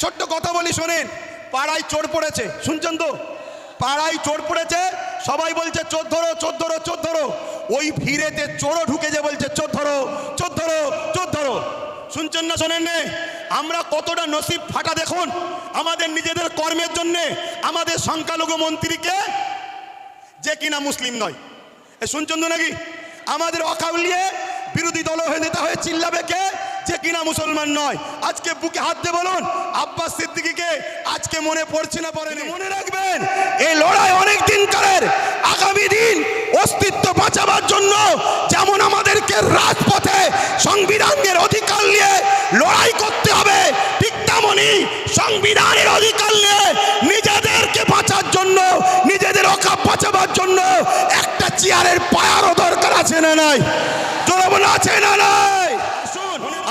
ছোট্ট কথা বলি, শোনেন। পাড়ায় চোর পড়েছে। শুনছেন তো? পাড়ায় চোর পড়েছে, সবাই বলছে, চোর ধরো চোর ধরো চোর ধরো। ওই ভিড়েতে চোরও ঢুকে যে বলছে, চোর ধরো চোর ধরো চোর ধরো। শুনছেন না, শোনেন নে? আমরা কতটা নসিব ফাটা দেখুন, আমাদের নিজেদের কর্মের জন্যে, আমাদের সংখ্যালঘু মন্ত্রীকে, যে কিনা মুসলিম নয়। এ শুনছেন নাকি? আমাদের অকাউলিয়ে বিরোধী দল হয়ে নেতা হয়ে চিল্লাবে কে? যে কিনা মুসলমান নয়। আজকে বুকে হাত দিয়ে বলুন আব্বাস সিদ্দিকীকে আজকে মনে পড়ছে না পড়েনি মনে রাখবেন। এই লড়াই অনেক দিন কালের আগামী দিন অস্তিত্ব বাঁচাবার জন্য যেমন আমাদেরকে রাজপথে সংবিধানের অধিকার নিয়ে লড়াই করতে হবে ঠিক তেমনই সংবিধানের অধিকার নিয়ে নিজেদেরকে বাঁচার জন্য নিজেদের অকাপ বাঁচাবার জন্য একটা চেয়ারের পায়ারও দরকার আছে না নাই? জোরবন আছে না নাই?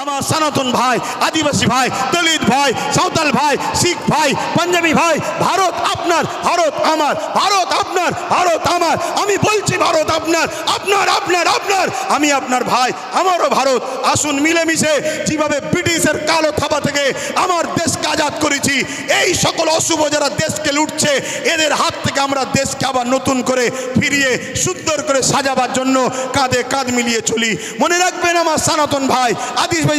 আমার সনাতন ভাই, আদিবাসী ভাই, দলিত ভাই, সাঁওতাল ভাই, শিখ ভাই, পাঞ্জাবি ভাই, ভারত আপনার, ভারত আমার, ভারত আপনার, ভারত আমার। আমি বলছি ভারত আপনার আপনার আপনার আপনার। আমি আপনার ভাই, আমারও ভারত। আসুন মিলেমিশে, যেভাবে ব্রিটিশের কালো থাবা থেকে আমার দেশকে আজাদ করেছি, এই সকল অশুভ যারা দেশকে লুটছে, এদের হাত থেকে আমরা দেশকে আবার নতুন করে ফিরিয়ে, সুন্দর করে সাজাবার জন্য কাঁধে কাঁধ মিলিয়ে চলি। মনে রাখবেন আমার সনাতন ভাই, আদিবাসী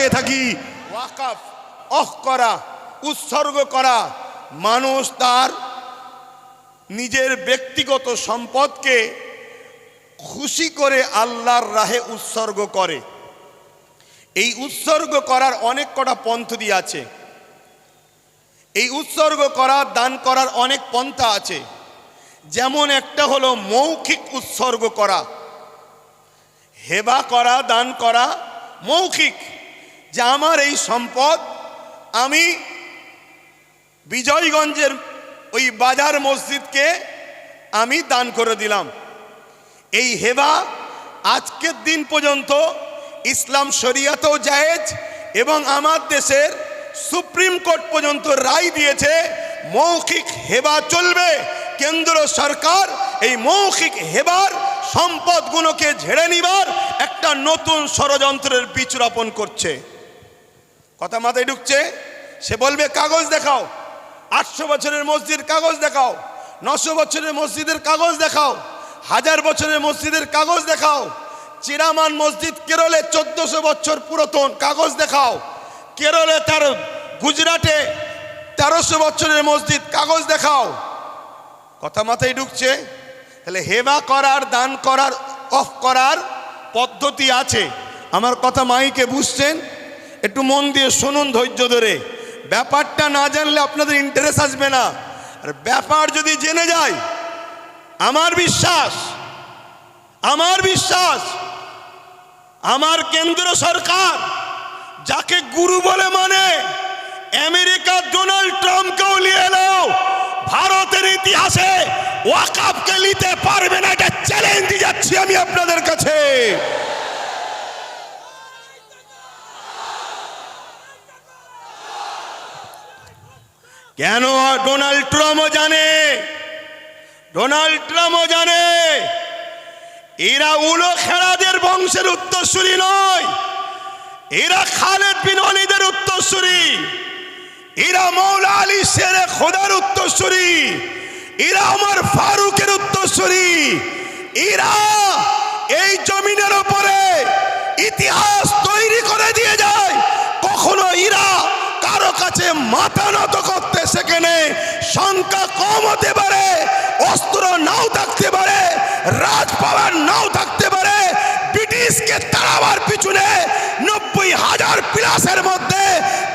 খেয়ে থাকি। ওয়াকাফ অহ করা, উৎসর্গ করা মানুষ তার নিজের ব্যক্তিগত সম্পদকে খুশি করে আল্লাহর রাহে উৎসর্গ করে। এই উৎসর্গ করার অনেক কটা পন্থী আছে। এই উৎসর্গ করা, দান করার অনেক পন্থা আছে। যেমন একটা হলো মৌখিক উৎসর্গ করা। হেবা করা, দান করা মৌখিক। যে আমার এই সম্পদ আমি বিজয়গঞ্জের ওই বাজার মসজিদকে আমি দান করে দিলাম। এই হেবা আজকের দিন পর্যন্ত ইসলাম শরিয়াতেও জায়েজ এবং আমার দেশের সুপ্রিম কোর্ট পর্যন্ত রায় দিয়েছে, মৌখিক হেবা চলবে। কেন্দ্র সরকার এই মৌখিক হেবার সম্পদগুলোকে ঝেড়ে নিবার একটা নতুন ষড়যন্ত্রের বীজ রোপণ করছে। কথা মাথায় ঢুকছে? সে বলবে, কাগজ দেখাও। আটশো বছরের মসজিদ কাগজ দেখাও। নশো বছরের মসজিদের কাগজ দেখাও। হাজার বছরের মসজিদের কাগজ দেখাও। চিরামান মসজিদ কেরলে চোদ্দশো বছর পুরাতন কাগজ দেখাও। কেরলে তার গুজরাটে তেরোশো বছরের মসজিদ কাগজ দেখাও। কথা মাথায় ঢুকছে? তাহলে হেবা করার, দান করার, অফ করার পদ্ধতি আছে। আমার কথা মাইকে বুঝছেন? একটু মন দিয়ে শুনুন ধৈর্য ধরে। ব্যাপারটা না জানলে আপনাদের ইন্টারেস্ট আসবে না। আর ব্যাপার যদি জেনে যায়, আমার বিশ্বাস আমার বিশ্বাস, আমার কেন্দ্র সরকার, যাকে গুরু বলে মানে আমেরিকার ডোনাল্ড ট্রাম্পকেও নিয়ে এলো ভারতের ইতিহাসে ওয়াকাপকে নিতে পারবে না, এটা চ্যালেঞ্জ দিয়ে যাচ্ছি আমি আপনাদের কাছে। কেন ডোনাল্ড ট্রাম্পও জানে? ডোনাল্ড ট্রাম্পও জানে? এরা উলো খেলাদের বংশের উত্তরসূরি নয়। এরা খালেদ বিন উত্তরসূরি। এরা মৌলা আলী শেরে খোদার উত্তরসূরি। এরা আমার ফারুকের উত্তরসূরি। এরা এই জমিনের উপরে ইতিহাস তৈরি করে দিয়ে যায় কখনো ইরা কারও কাছে মাথা নত করতে সেখানে সংখ্যা কম হতে পারে, অস্ত্র নাও থাকতে পারে, রাজ পাওয়ার নাও থাকতে পারে, ব্রিটিশকে তাড়াবার পিছনে নব্বই হাজার প্লাসের মধ্যে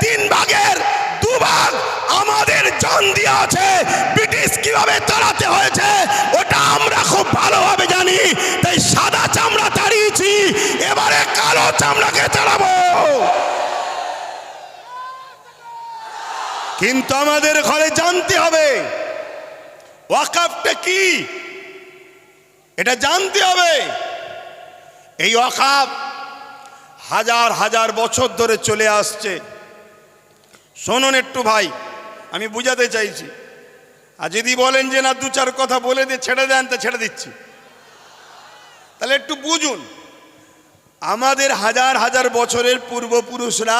তিন ভাগের দুভাগ আমাদের জান দিয়ে আছে। ব্রিটিশ কীভাবে তাড়াতে হয়েছে, ওটা আমরা খুব ভালোভাবে জানি। তাই সাদা চামড়া তাড়িয়েছি, এবারে কালো চামড়াকে তাড়াবো। কিন্তু আমাদের ঘরে জানতে হবে, ওয়াকাফটা কি? এটা জানতে হবে। এই ওয়াকাফ হাজার হাজার বছর ধরে চলে আসছে। শুনুন একটু ভাই, আমি বুঝাতে চাইছি। আর যদি বলেন যে না, দু চার কথা বলে দিয়ে ছেড়ে দেন, তা ছেড়ে দিচ্ছি। তাহলে একটু বুঝুন, আমাদের হাজার হাজার বছরের পূর্বপুরুষরা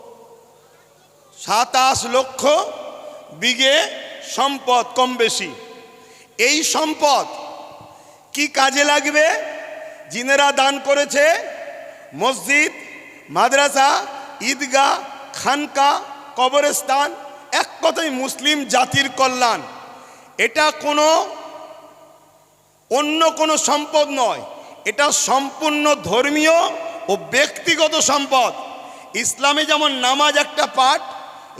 সাতাশ লক্ষ বিঘে সম্পদ কম বেশি। এই সম্পদ কি কাজে লাগবে? জিনেরা দান করেছে মসজিদ, মাদ্রাসা, ঈদগাহ খানকা কবরস্থান, এক কথায় মুসলিম জাতির কল্যাণ। এটা কোনো অন্য কোনো সম্পদ নয়। এটা সম্পূর্ণ ধর্মীয় ও ব্যক্তিগত সম্পদ। ইসলামে যেমন নামাজ একটা পাঠ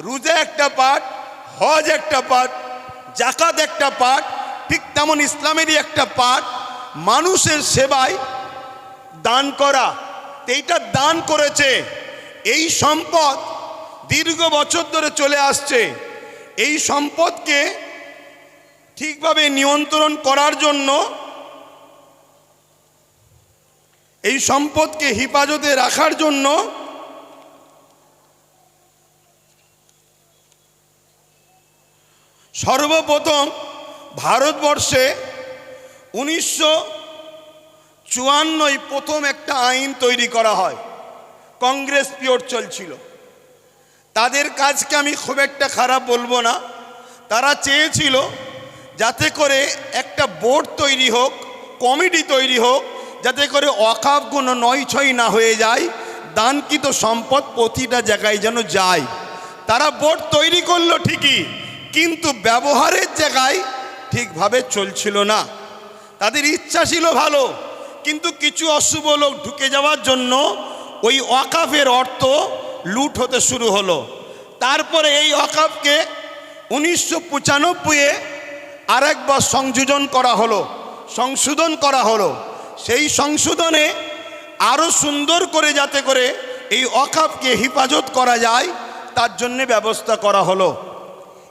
রোজা একটা পাঠ, হজ একটা পাঠ, জাকাত একটা পাঠ, ঠিক তেমন ইসলামেরই একটা পাঠ, মানুষের সেবায় দান করা এইটা দান করেছে। এই সম্পদ দীর্ঘ বছর ধরে চলে আসছে। এই সম্পদকে ঠিকভাবে নিয়ন্ত্রণ করার জন্য এই সম্পদকে হিফাজতে রাখার জন্য সর্বপ্রথম ভারতবর্ষে উনিশশো চুয়ান্নই প্রথম একটা আইন তৈরি করা হয়। কংগ্রেস পিওর চলছিল। তাদের কাজকে আমি খুব একটা খারাপ বলব না। তারা চেয়েছিল যাতে করে একটা বোর্ড তৈরি হোক, কমিটি তৈরি হোক, যাতে করে অকাপগুলো নয় ছয় না হয়ে যায়, দানকৃত সম্পদ প্রতিটা জায়গায় যেন যায়। তারা বোর্ড তৈরি করল ঠিকই। কিন্তু ব্যবহারের জায়গায় ঠিকভাবে চলছিল না। তাদের ইচ্ছা ছিল ভালো, কিন্তু কিছু অশুভ লোক ঢুকে যাওয়ার জন্য ওই অকাফের অর্থ লুট হতে শুরু হলো। তারপরে এই অকাফকে উনিশশো পঁচানব্বইয়ে আরেকবার সংযোজন করা হলো, সংশোধন করা হলো। সেই সংশোধনে আরও সুন্দর করে যাতে করে এই অকাফকে হেফাজত করা যায়, তার জন্যে ব্যবস্থা করা হলো।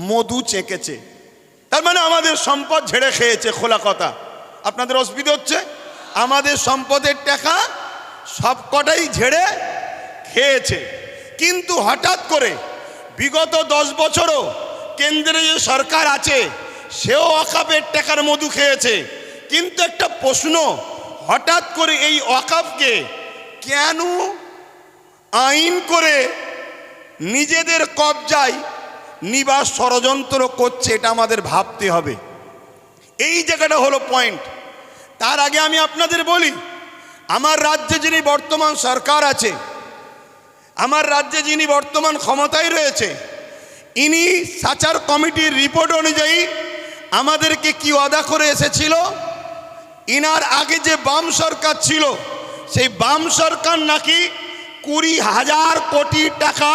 মধু চেকেছে। তার মানে আমাদের সম্পদ ঝেড়ে খেয়েছে খোলা কথা। আপনাদের অসুবিধা হচ্ছে? আমাদের সম্পদের টাকা সবকটাই ঝেড়ে খেয়েছে। কিন্তু হঠাৎ করে বিগত দশ বছরও কেন্দ্রে যে সরকার আছে, সেও অকাপের টাকার মধু খেয়েছে। কিন্তু একটা প্রশ্ন, হঠাৎ করে এই অকাপকে কেন আইন করে নিজেদের কবজায় নিবাস ষড়যন্ত্র করছে, এটা আমাদের ভাবতে হবে। এই জায়গাটা হলো পয়েন্ট তার আগে আমি আপনাদের বলি, আমার রাজ্যে যিনি বর্তমান সরকার আছে, আমার রাজ্যে যিনি বর্তমান ক্ষমতায় রয়েছে, ইনি সাচার কমিটির রিপোর্ট অনুযায়ী আমাদেরকে কি অদা করে এসেছিল? ইনার আগে যে বাম সরকার ছিল, সেই বাম সরকার নাকি কুড়ি হাজার কোটি টাকা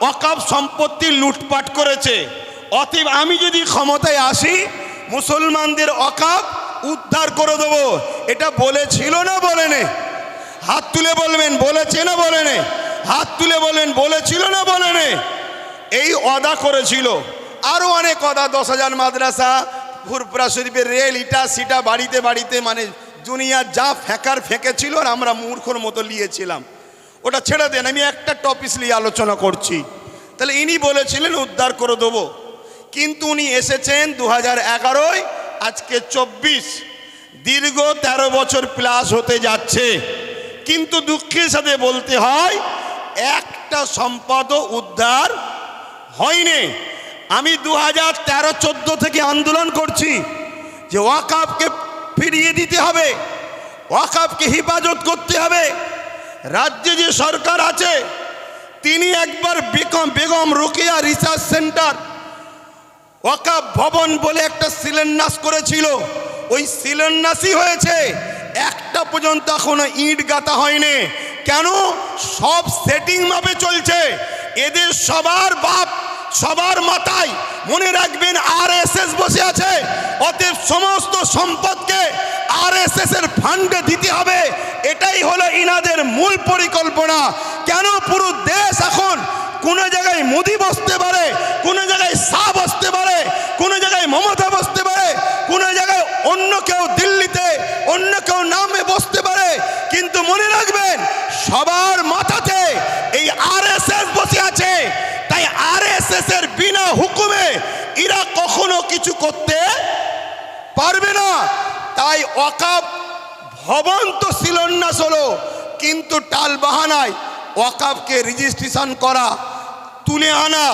অকাপ সম্পত্তি লুটপাট করেছে। অতএব আমি যদি ক্ষমতায় আসি, মুসলমানদের অকাপ উদ্ধার করে দেবো। এটা বলেছিল না বলেনে? হাত তুলে বলবেন, বলেছে না বলেনে? হাত তুলে বলেন বলেছিল না বলেনে? এই অদা করেছিল। আরও অনেক অদা, দশ হাজার মাদ্রাসা ফুরপুরা শরীফের রেল, ইটা, সিটা, বাড়িতে বাড়িতে মানে দুনিয়া যা ফেঁকার ফেঁকেছিল আর আমরা মূর্খর মতো নিয়েছিলাম ওটা ছেড়ে দেন, আমি একটা টপিস নিয়ে আলোচনা করছি। তাহলে ইনি বলেছিলেন, উদ্ধার করে দেবো। কিন্তু উনি এসেছেন দু হাজার এগারোয়, আজকে চব্বিশ। দীর্ঘ ১৩ বছর প্লাস হতে যাচ্ছে। কিন্তু দুঃখের সাথে বলতে হয়, একটা সম্পদও উদ্ধার হয়নি। আমি দু হাজার তেরো চোদ্দ থেকে আন্দোলন করছি যে ওয়াকাফকে ফিরিয়ে দিতে হবে, ওয়াকাফকে হেফাজত করতে হবে। রাজ্যে যে সরকার আছে, তিনি একবার বেগম বেগম রোকেয়া রিসার্চ সেন্টার ওকা ভবন বলে একটা শিলান্যাস করেছিল। ওই শিলান্যাসই হয়েছে, একটা পর্যন্ত এখনও ইট গাঁথা হয়নি। কেন? সব সেটিং মাপে চলছে। এদের সবার বাপ সবার মাথায় মনে রাখবেন আর বসে আছে। অতএব সমস্ত সম্পদকে আর এর ফান্ডে দিতে হবে। এটাই হলো ইনাদের মূল পরিকল্পনা। কেন পুরো দেশ এখন কোনো জায়গায় মোদি বসতে পারে, কোনো জায়গায় শাহ বসতে পারে, কোনো জায়গায় মমতা বসতে পারে? অন্য কেউ দিল্লিতে, অন্য কেউ নামে বসতে পারে, কিন্তু মনে রাখবেন, সবার মাথাতে এই আরএসএস বসে আছে। তাই আরএসএস এর বিনা হুকুমে এরা কখনো কিছু করতে পারবে না। তাই অকাপ ভবন তো শিলান্যাস হলো, কিন্তু টাল বাহানায় ওয়াকাফকে রেজিস্ট্রেশন করা, তুলে আনা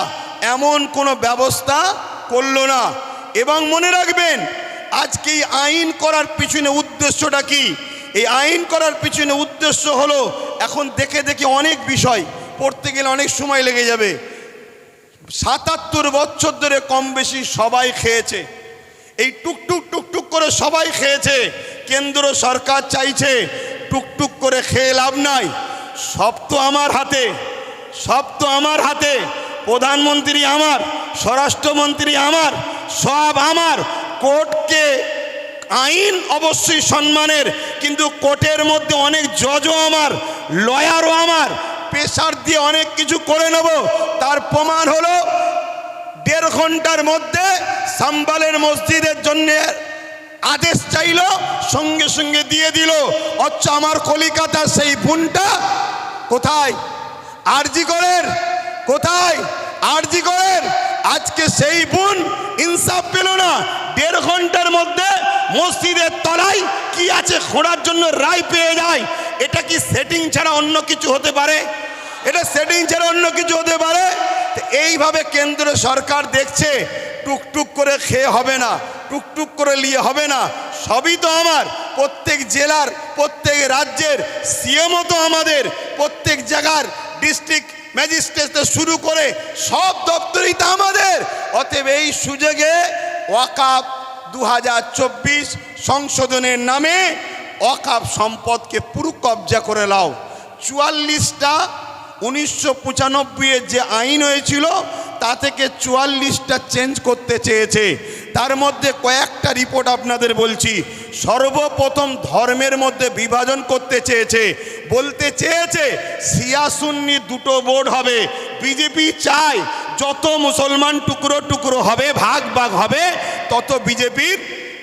এমন কোনো ব্যবস্থা করল না। এবং মনে রাখবেন আজকে এই আইন করার পিছনে উদ্দেশ্যটা কি? এই আইন করার পিছনে উদ্দেশ্য হলো, এখন দেখে দেখে অনেক বিষয় পড়তে গেলে অনেক সময় লেগে যাবে। সাতাত্তর বছর ধরে কম বেশি সবাই খেয়েছে। এই টুকটুক টুকটুক করে সবাই খেয়েছে। কেন্দ্র সরকার চাইছে টুকটুক করে খেয়ে লাভ নাই। সব তো আমার হাতে, সব তো আমার হাতে। প্রধানমন্ত্রী আমার, স্বরাষ্ট্রমন্ত্রী আমার, সব আমার। কোর্টকে আইন অবশ্যই সম্মানের, কিন্তু কোর্টের মধ্যে অনেক জজও আমার, লয়ারও আমার প্রেশার দিয়ে অনেক কিছু করে নেব। তার প্রমাণ হলো দেড় ঘণ্টার মধ্যে সাম্বালের মসজিদের জন্য আদেশ চাইল, সঙ্গে সঙ্গে দিয়ে দিল। অথচ আমার কলিকাতার সেই বোনটা কোথায়? আরজি করেন কোথায়? আরজি করেন আজকে সেই বোন ইনসাফ পেল না। দেড় ঘণ্টার মধ্যে মসজিদের তলায় কি আছে খোঁড়ার জন্য রায় পেয়ে যায়? এটা কি সেটিং ছাড়া অন্য কিছু হতে পারে? এটা সেটিং ছাড়া অন্য কিছু হতে পারে? এইভাবে কেন্দ্র সরকার দেখছে, টুকটুক করে খেয়ে হবে না, টুকটুক করে নিয়ে হবে না। সবই তো আমার। প্রত্যেক জেলার, প্রত্যেক রাজ্যের সিএমও তো আমাদের। প্রত্যেক জায়গার ডিস্ট্রিক্ট ম্যাজিস্ট্রেট শুরু করে সব দপ্তরই তো আমাদের। অতএব এই সুযোগে ওয়াকাপ দু সংশোধনের নামে অকাপ সম্পদকে পুরো কবজা করে লাও। চুয়াল্লিশটা উনিশশো পঁচানব্বইয়ের যে আইন হয়েছিল, তা থেকে চুয়াল্লিশটা চেঞ্জ করতে চেয়েছে। তার মধ্যে কয়েকটা রিপোর্ট আপনাদের বলছি। সর্বপ্রথম ধর্মের মধ্যে বিভাজন করতে চেয়েছে। বলতে চেয়েছে, সিয়াসুন্নি দুটো বোর্ড হবে। বিজেপি চায় যত মুসলমান টুকরো টুকরো হবে ভাগ ভাগ হবে তত বিজেপির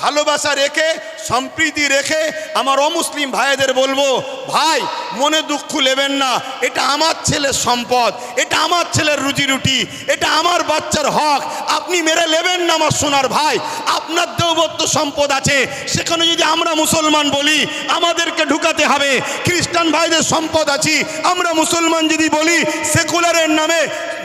ভালোবাসা রেখে, সম্প্রীতি রেখে আমার অমুসলিম ভাইদের বলব, ভাই, মনে দুঃখ নেবেন না। এটা আমার ছেলের সম্পদ, এটা আমার ছেলের রুজি রুটি এটা আমার বাচ্চার হক। আপনি মেরে নেবেন না আমার সোনার ভাই। আপনার দেবত্ব সম্পদ আছে। সেখানে যদি আমরা মুসলমান বলি, আমাদেরকে ঢুকাতে হবে। খ্রিস্টান ভাইদের সম্পদ আছি। আমরা মুসলমান যদি বলি, সেকুলারের নামে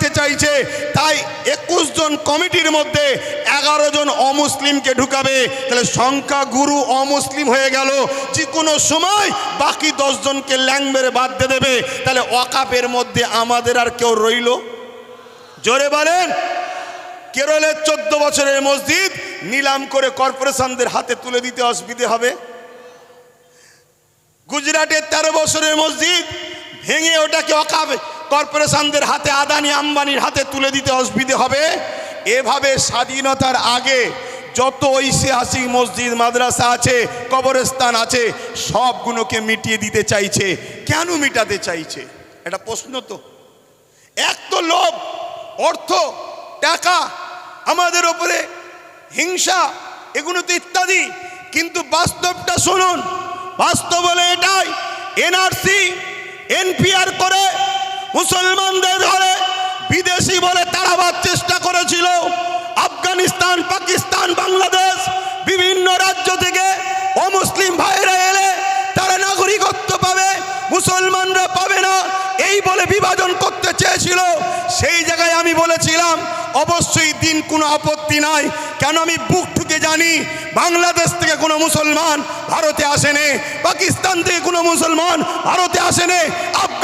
নিতে চাইছে, তাই একুশ জন কমিটির মধ্যে এগারো জন অমুসলিমকে ঢুকাবে। তাহলে সংখ্যা গুরু অমুসলিম হয়ে গেল। যে কোনো সময় বাকি দশজনকে ল্যাং মেরে বাদ দিয়ে দেবে। তাহলে ওয়াকাপের মধ্যে আমাদের আর কেউ রইল? জোরে বলেন। কেরলের চোদ্দ বছরের মসজিদ নিলাম করে কর্পোরেশনদের হাতে তুলে দিতে অসুবিধে হবে। গুজরাটের তেরো বছরের মসজিদ ভেঙে ওটাকে অকাবে কর্পোরেশনদের হাতে আদানি আম্বানির হাতে তুলে দিতে অসুবিধে হবে। এভাবে স্বাধীনতার আগে যত ঐতিহাসিক মসজিদ, মাদ্রাসা আছে, কবরস্থান আছে, সবগুলোকে মিটিয়ে দিতে চাইছে। কেন মিটাতে চাইছে? এটা প্রশ্ন তো। এক তো লোভ, অর্থ, টাকা, আমাদের ওপরে হিংসা, এগুলো তো ইত্যাদি। কিন্তু বাস্তবটা শুনুন, বাস্তব হলে এটাই, এনআরসি, এনপিআর করে মুসলমানদের ধরে বিদেশি বলে তাড়াবার চেষ্টা করেছিল। আফগানিস্তান, পাকিস্তান, বাংলাদেশ বিভিন্ন রাজ্য থেকে অমুসলিম ভাইরা এলে তারা নাগরিকত্ব পাবে, মুসলমানরা পাবে না। এই বলে বিভাজন করতে চেয়েছিল। সেই জায়গায় আমি বলেছিলাম, অবশ্যই দিন কোনো আপত্তি নাই। কেন আমি বুক ঠুকে জানি, বাংলাদেশ থেকে কোনো মুসলমান ভারতে আসেনি, পাকিস্তান থেকে কোনো মুসলমান ভারতে আসেনি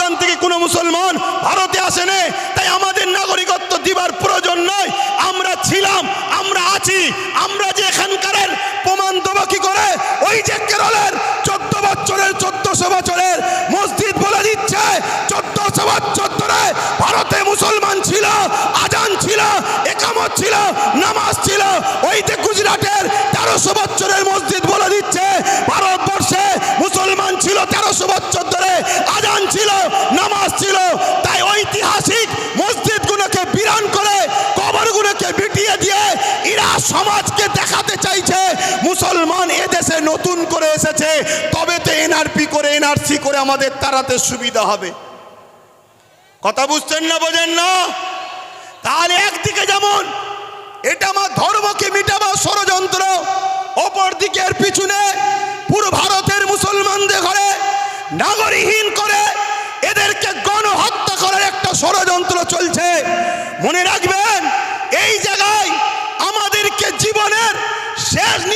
আফগান থেকে কোনো মুসলমান ভারতে আসেনি তাই আমাদের নাগরিকত্ব দিবার প্রয়োজন নয় আমরা ছিলাম, আমরা আছি, আমরা যে এখানকারের প্রমাণ দেবো কি করে? ওই যে কেরলের চোদ্দ বছরের, চোদ্দশো বছরের মসজিদ দেখাতে চাইছে, মুসলমান এদেশে নতুন করে এসেছে, তবে তো এনআরপি করে, এনআরসি করে আমাদের তাড়াতে সুবিধা হবে। কথা বুঝছেন না, বোঝেন না? তাহলে একদিকে যেমন, এটা আমার ধর্মকে মিটাবার ষড়যন্ত্র অপর দিকের পিছনে পুরো ভারতের মুসলমানদের ঘরে নাগরিকহীন করে এদেরকে গণহত্যা করার একটা ষড়যন্ত্র চলছে। মনে রাখবেন, এই জায়গায় আমাদেরকে জীবনের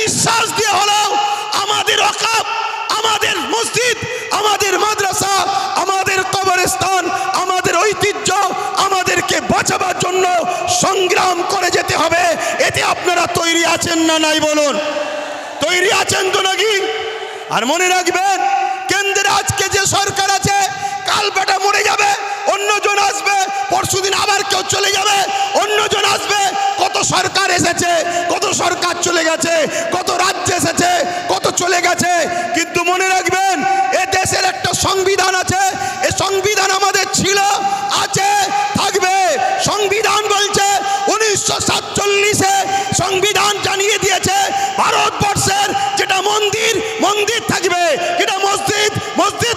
নিঃশ্বাস দিয়ে হলেও আমাদের অকাপ আমাদের মসজিদ, আমাদের মাদ্রাসা, আমাদের কবরস্থান, আমাদের ঐতিহ্য, আমাদেরকে বাঁচাবার জন্য সংগ্রাম করে যেতে হবে। এতে আপনারা তৈরি আছেন না নাই বলুন? তৈরি আছেন তো নাকি? আর মনে রাখবেন, কেন্দ্রে আজকে যে সরকার আছে কাল বেটা মরে যাবে, অন্যজন আসবে, পরশুদিন আবার কেউ চলে যাবে, অন্যজন আসবে। কত সরকার এসেছে, কত সরকার চলে গেছে, কত রাজ্য এসেছে, কত চলে গেছে। কিন্তু মনে রাখবেন, এ দেশের একটা সংবিধান আছে, এ সংবিধান আমাদের ছিল, আছে, থাকবে। সংবিধান বলছে, উনিশশো সাতচল্লিশে সংবিধান জানিয়ে দিয়েছে, ভারতবর্ষের যেটা মন্দির মন্দির থাকবে। যেটা মসজিদ মসজিদ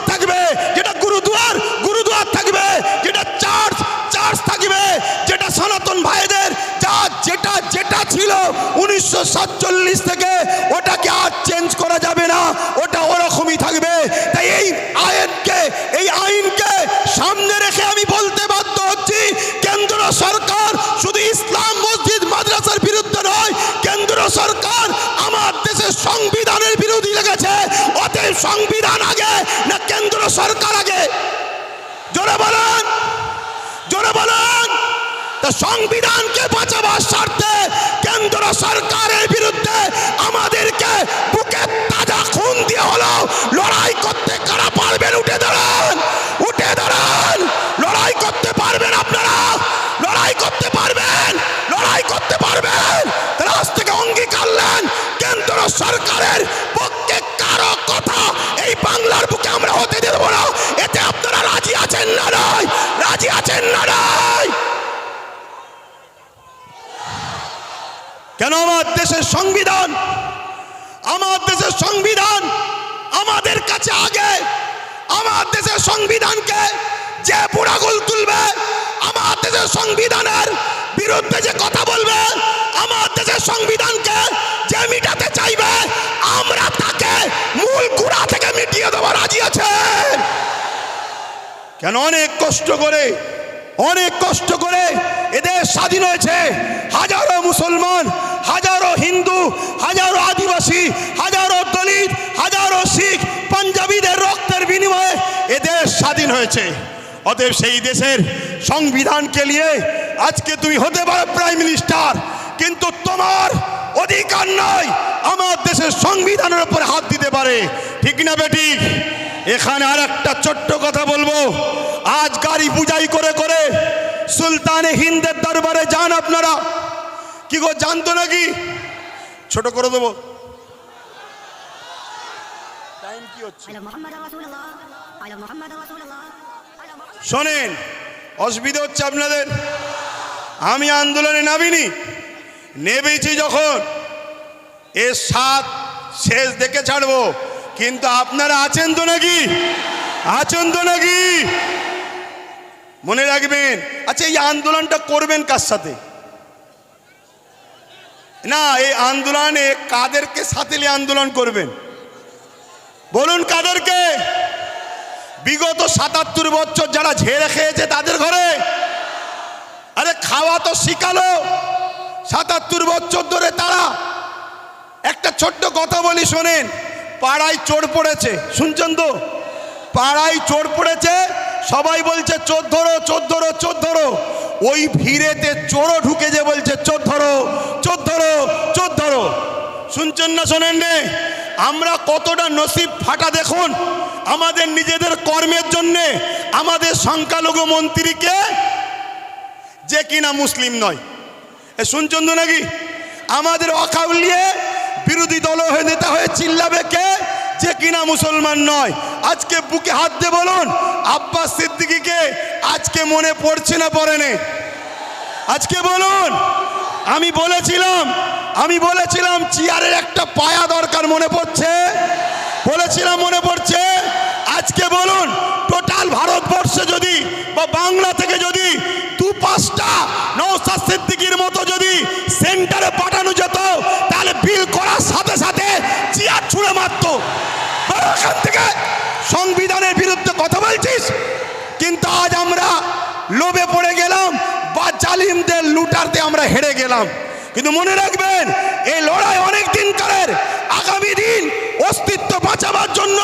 সাতচল্লিশ থেকে ওটাকে আর চেঞ্জ করা যাবে না, ওটা ওরকমই থাকবে। তাই এই আইনকে এই আইনকে সামনে রেখে আমি বলতে বাধ্য হচ্ছি, কেন্দ্র সরকার শুধু ইসলাম মসজিদ মাদ্রাসার বিরুদ্ধে নয়, কেন্দ্র সরকার আমার দেশের সংবিধানের বিরোধী লেগেছে, অতএব সংবিধান আগে, না কেন্দ্র সরকার আগে। জোরে বলেন জোরে বলেন। সংবিধানকে বাঁচাবার স্বার্থে কেন্দ্র সরকারের বিরুদ্ধে আমাদেরকে বুকে তাজা খুন দিয়ে হলো। লড়াই করতে কারা পারবেন? উঠে দাঁড়ান! উঠে দাঁড়ান! লড়াই করতে পারবেন আপনারা? লড়াই করতে পারবেন? লড়াই করতে পারবেন? আজ থেকে অঙ্গীকার নেন। কেন্দ্র সরকারের পক্ষে কারও কথা এই বাংলার বুকে আমরা হতে দেব না। এতে আপনারা রাজি আছেন না নয়? রাজি আছেন না নয়? কেন আমার দেশের সংবিধান? আমার দেশের সংবিধান আমাদের কাছে আগে। আমার দেশের সংবিধানকে যে বুড়াগুল তুলবে, আমার দেশের সংবিধানের বিরুদ্ধে যে কথা বলবে, আমার দেশের সংবিধানকে যে মিটাতে চাইবে, আমরা তাকে মূল গুড়া থেকে মিটিয়ে দেওয়া রাজি আছে। কেন অনেক কষ্ট করে, অনেক কষ্ট করে এদের স্বাধীন হয়েছে। হাজারো মুসলমান, হাজারো হিন্দু, হাজারো আদিবাসী, হাজারো দলিত, হাজারো শিখ, পাঞ্জাবিদের রক্তের বিনিময়ে এদেশ স্বাধীন হয়েছে। অতএব সেই দেশের সংবিধানকে নিয়ে আজকে তুমি হতে পারো প্রাইম মিনিস্টার, কিন্তু তোমার অধিকার নয় আমার দেশের সংবিধানের উপর হাত দিতে পারে। ঠিক না বেটি এখানে আর একটা ছোট্ট কথা বলব। আজ গাড়ি পূজাই করে করে সুলতানে হিন্দের দরবারে যান আপনারা। কি গো জানতো নাকি? ছোট করে দেবো। শোনেন অসুবিধা হচ্ছে আপনাদের। আমি আন্দোলনে নামিনি। নেবেছি যখন। এ সাত শেষ দেখে ছাড়বো। কিন্তু আপনারা আছেন তো নাকি? আছেন তো নাকি? মনে রাখবেন আচ্ছা এই আন্দোলনটা করবেন কার সাথে? না, এই আন্দোলনে কাদেরকে সাথে নিয়ে আন্দোলন করবেন? বলুন কাদেরকে। বিগত সাতাত্তর বছর যারা ঝেড়ে খেয়েছে তাদের ঘরে, আরে খাওয়া তো শিখালো। সাতাত্তর বছর ধরে তারা, একটা ছোট্ট কথা বলি শোনেন, পাড়ায় চোর পড়েছে, শুনছেন তো? পাড়ায় চোর পড়েছে সবাই বলছে, চোর ধরো চোর ধরো চোর ধরো। ওই ভিড়েতে চোরও ঢুকে যে বলছে, চোর ধরো চোর ধরো চোর ধরো। শুনছেন না শোনেন নে আমরা কতটা নসিব ফাটা দেখুন, আমাদের নিজেদের কর্মের জন্যে, আমাদের সংখ্যালঘু মন্ত্রীকে যে কিনা মুসলিম নয়। এ শুনছেন তো নাকি? আমাদের অকাউলিয়ে বিরোধী দল হয়ে নেতা হয়ে চিল্লাবে কে? যে কিনা মুসলমান নয়। আজকে বুকে হাত দিয়ে বলুন, আব্বাস সিদ্দিকিকে আজকে মনে পড়ছে না পড়েনে আজকে বলুন, আমি বলেছিলাম আমি বলেছিলাম চেয়ারের একটা পায়া দরকার মনে পড়ছে। বলেছিলাম মনে পড়ছে। আজকে বলুন, টোটাল ভারতবর্ষে যদি বা বাংলা থেকে যদি দু পাঁচটা নৌসাদ সিদ্দিকির মতো যদি সেন্টারে পাঠানো যেত, তাহলে বিল করার সাথে সাথে চেয়ার ছুঁড়ে মারতো। এখান থেকে সংবিধানের বিরুদ্ধে কথা বলছিস? কিন্তু আজ আমরা লোভে পড়ে গেলাম বা জালিমদের লুটারতে আমরা হেরে গেলাম। কিন্তু মনে রাখবেন, এই লড়াই অনেক দিনকারের আগামী দিন অস্তিত্ব বাঁচাবার জন্য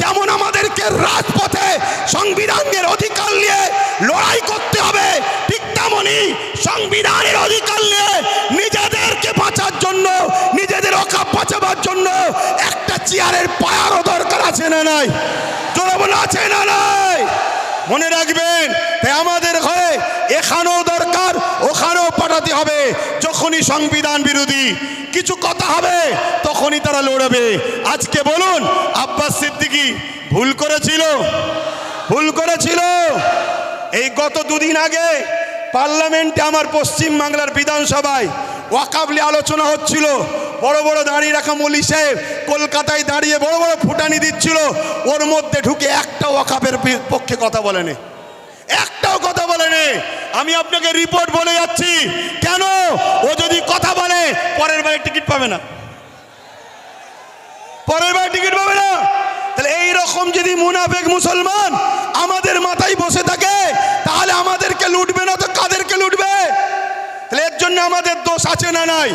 যেমন আমাদেরকে রাজপথে সংবিধানের অধিকার নিয়ে লড়াই করতে হবে, ঠিক তেমনই সংবিধানের অধিকার নিয়ে নিজেদেরকে বাঁচার জন্য, নিজেদের অকাপ বাঁচাবার জন্য চেয়ারের পায়ারও দরকার আছে না নাই? জোরে বলে, আছে না নাই? মনে রাখবেন, তাই আমাদের ঘরে এখানেও দরকার, ওখানেও পাঠাতে হবে। যখনই সংবিধান বিরোধী কিছু কথা হবে, তখনই তারা লড়বে। আজকে বলুন, আব্বাস সিদ্দিকি ভুল করেছিল? ভুল করেছিল? এই গত দুদিন আগে পার্লামেন্টে আমার পশ্চিম বাংলার বিধানসভায় ওয়াকাবলি আলোচনা হচ্ছিল। বড় বড় দাঁড়িয়ে রাখা মলি সাহেব কলকাতায় দাঁড়িয়ে বড় বড় ফুটানি দিচ্ছিল। ওর মধ্যে ঢুকে একটা ওয়াকাবের পি- পক্ষে কথা বলেনি। একটাও কথা বলেনি। আমি আপনাকে রিপোর্ট বলে যাচ্ছি। কেন? ও যদি কথা বলে, পরের বারে টিকিট পাবে না। পরের বার টিকিট পাবে না। তাহলে এই রকম যদি মুনাফেক মুসলমান আমাদের মাথায় বসে থাকে, তাহলে আমাদেরকে লুটবে না তো কাদেরকে লুটবে? তাহলে এর জন্য আমাদের দোষ আছে না নাই?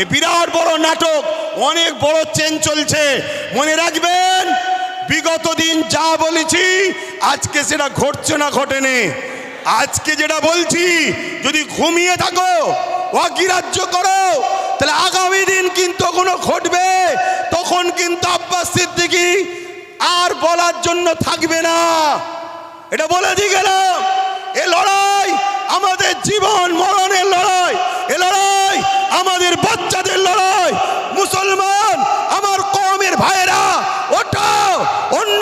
এ বিরাট বড় নাটক, অনেক বড় চেন চলছে। মনে রাখবেন, বিগত দিন যা বলেছি, আজকে সেটা ঘটছে না ঘটেনি। আজকে যেটা বলছি, যদি ঘুমিয়ে থাকো, অগ্রাহ্য করো, তাহলে আগামী দিন কিন্তু কোনো ঘটবে, তখন কিন্তু আব্বাস সিদ্দিকি আর বলার জন্য থাকবে না। এটা বলে দিয়ে গেলাম এ লড়াই, আমাদের জীবন মরণের লড়াই, এ লড়াই আমাদের বাচ্চাদের লড়াই মুসলমান আমার কমের ভাইয়েরা ওটা অন্য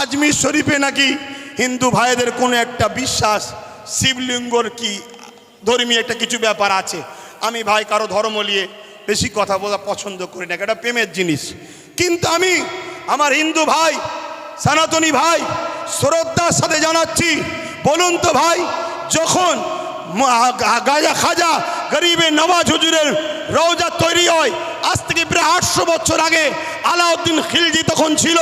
আজমির শরীফে নাকি হিন্দু ভাইদের কোনো একটা বিশ্বাস, শিবলিঙ্গর কি ধর্মীয় একটা কিছু ব্যাপার আছে? আমি ভাই কারও ধর্ম নিয়ে বেশি কথা বলা পছন্দ করি না, এটা প্রেমের জিনিস। কিন্তু আমি আমার হিন্দু ভাই, সনাতনী ভাই, শ্রদ্ধার সাথে জানাচ্ছি, বলুন তো ভাই, যখন গাজা খাজা গরিবে নওয়াজ হুজুরের রওজা তৈরি হয় আজ থেকে প্রায় আটশো বছর আগে আলাউদ্দিন খিলজি তখন ছিল,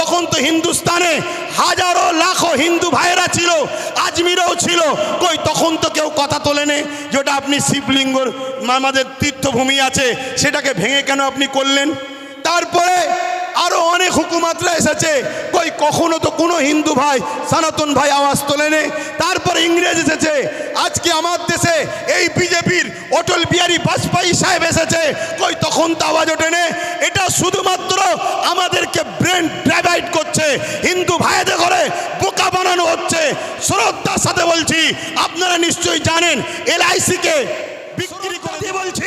তখন তো হিন্দুস্তানে হাজারো লাখো হিন্দু ভাইয়েরা ছিল, আজমিরেও ছিল। কই, তখন তো কেউ কথা তোলেনে যেটা আপনি শিবলিঙ্গর আমাদের তীর্থভূমি আছে, সেটাকে ভেঙে কেন আপনি করলেন? তারপরে আরও অনেক হুকুমাতরা এসেছে। কই, কখনো তো কোনো হিন্দু ভাই, সনাতন ভাই আওয়াজ তোলেনে? তারপরে ইংরেজ এসেছে। আজকে আমার দেশে এই বিজেপির অটল বিহারী বাজপেয়ী সাহেব এসেছে। কই, তখন তো আওয়াজ ওঠেনে? এটা শুধুমাত্র আমাদেরকে ব্রেন ড্রাইভাইড করছে। হিন্দু ভাইদের ঘরে বোকা বানানো হচ্ছে। শ্রদ্ধার সাথে বলছি, আপনারা নিশ্চয়ই জানেন, এলআইসিকে বিক্রি করে দিয়ে বলছি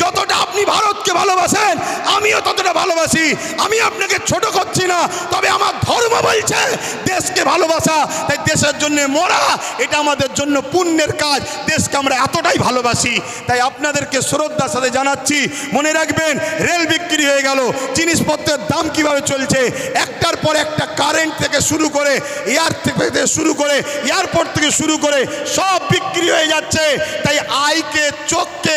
যতটা আপনি ভারতকে ভালোবাসেন, আমিও ততটা ভালোবাসি। আমি আপনাকে ছোট করছি না, তবে আমার ধর্ম বলছে দেশকে ভালোবাসা। তাই দেশের জন্য মরা, এটা আমাদের জন্য পুণ্যের কাজ। দেশকে আমরা এতটাই ভালোবাসি। তাই আপনাদেরকে শ্রদ্ধার সাথে জানাচ্ছি, মনে রাখবেন, রেল বিক্রি হয়ে গেল। জিনিসপত্রের দাম কীভাবে চলছে? একটার পর একটা কারেন্ট থেকে শুরু করে এয়ার থেকে শুরু করে এয়ারপোর্ট থেকে শুরু করে, সব বিক্রি হয়ে যাচ্ছে। তাই আইকে, চোখকে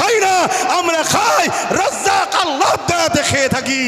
খাই না আমরা খাই। রাজ্জাক আল্লাহ দয়াতে খেয়ে থাকি।